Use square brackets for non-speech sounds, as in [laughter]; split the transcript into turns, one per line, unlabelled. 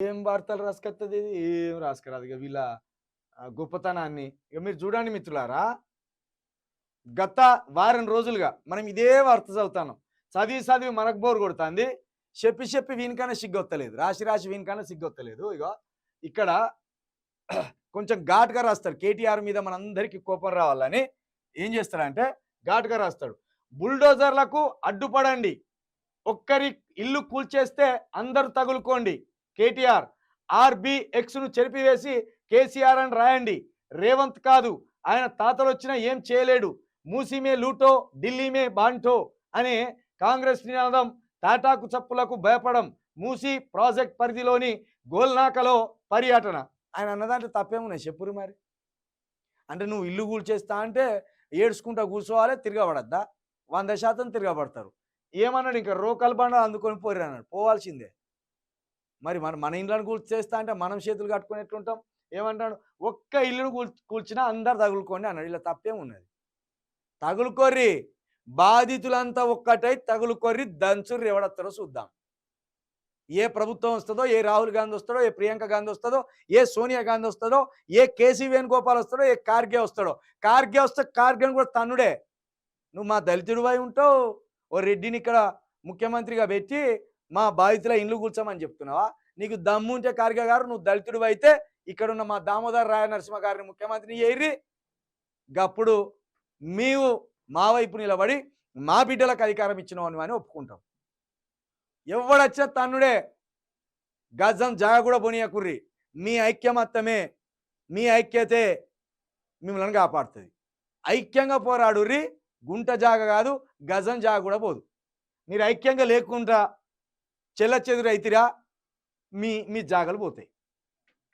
ఏం వార్తలు రాసుకొస్తుంది ఏం రాసుకురాదు ఇక వీళ్ళ గొప్పతనాన్ని. ఇక మీరు చూడండి మిత్రులారా. గత వారం రోజులుగా మనం ఇదే వార్త చదువుతాను చదివి చదివి మనకు బోర్ కొడుతుంది. చెప్పి చెప్పి వీనికైనా సిగ్గొత్తలేదు. రాసి రాసి వీనికైనా సిగ్గొత్తలేదు. ఇగో ఇక్కడ [clears throat] కొంచెం ఘాటుగా రాస్తారు కేటీఆర్ మీద మనందరికీ కోపం రావాలని ఏం చేస్తాడంటే ఘాటుగా రాస్తాడు. బుల్డోజర్లకు అడ్డుపడండి. ఒక్కరి ఇల్లు కూల్చేస్తే అందరూ తగులుకోండి. కేటీఆర్ ఆర్బిఎక్స్ను చెరిపివేసి కేసీఆర్ అని రాయండి. రేవంత్ కాదు. ఆయన తాతలు వచ్చినా ఏం చేయలేడు. మూసీమే లూటో ఢిల్లీమే బాంటో అనే కాంగ్రెస్ నినాదం టాటాకు చప్పులకు భయపడం మూసీ ప్రాజెక్ట్ పరిధిలోని గోల్నాకలో పర్యటన. ఆయన అన్నదాంట్లో తప్పేమున్నాయి? చెప్పురు మరి. అంటే నువ్వు ఇల్లు కూల్చేస్తా అంటే ఏడ్చుకుంటా కూర్చోవాలి తిరగబడద్దా? వంద శాతం తిరగబడతారు. ఏమన్నాడు ఇంకా? రోకల్ బండ అందుకొని పోరు అన్నాడు పోవాల్సిందే. మరి మన మన ఇండ్లను కూల్చేస్తా అంటే మనం చేతులు కట్టుకుని ఎట్లుంటాం? ఏమంటాడు? ఒక్క ఇల్లును కూల్ కూల్చినా అందరు తగులుకోండి అన్నాడు. ఇలా తప్పేమున్నది? తగులుకొర్రి బాధితులంతా ఒక్కటై తగులుకొర్రి దంచుర్రి ఎవడొస్తారో చూద్దాం. ఏ ప్రభుత్వం వస్తుందో ఏ రాహుల్ గాంధీ వస్తాడో ఏ ప్రియాంక గాంధీ వస్తుందో ఏ సోనియా గాంధీ వస్తుందో ఏ కేసీ వేణుగోపాల్ వస్తాడో ఏ కార్గే వస్తాడో. కార్గే వస్తే కార్గేని కూడా తన్నుడే. నువ్వు మా దళితుడివై ఉంటావు. ఓ రెడ్డిని ఇక్కడ ముఖ్యమంత్రిగా పెట్టి మా బాధితుల ఇండ్లు కూర్చోమని చెప్తున్నావా? నీకు దమ్ము ఉంటే కార్గే గారు నువ్వు దళితుడు అయితే ఇక్కడ ఉన్న మా దామోదర్ రాయ నరసింహ గారిని ముఖ్యమంత్రిని చేయరి గప్పుడు మేము మా వైపు నిలబడి మా బిడ్డలకు అధికారం ఇచ్చినావు అని ఒప్పుకుంటాం ఎవడొచ్చా తన్నుడే గజం జాగ కూడా బొనియకుర్రి మీ ఐక్యమత్తమే మీ ఐక్యతే మిమ్మల్ని కాపాడుతుంది. ఐక్యంగా పోరాడుర్రి గుంట జాగ కాదు గజం జాగ కూడా పోదు. మీరు ఐక్యంగా లేకుండా చెల్ల చెదురు మీ మీ జాగలు పోతాయి.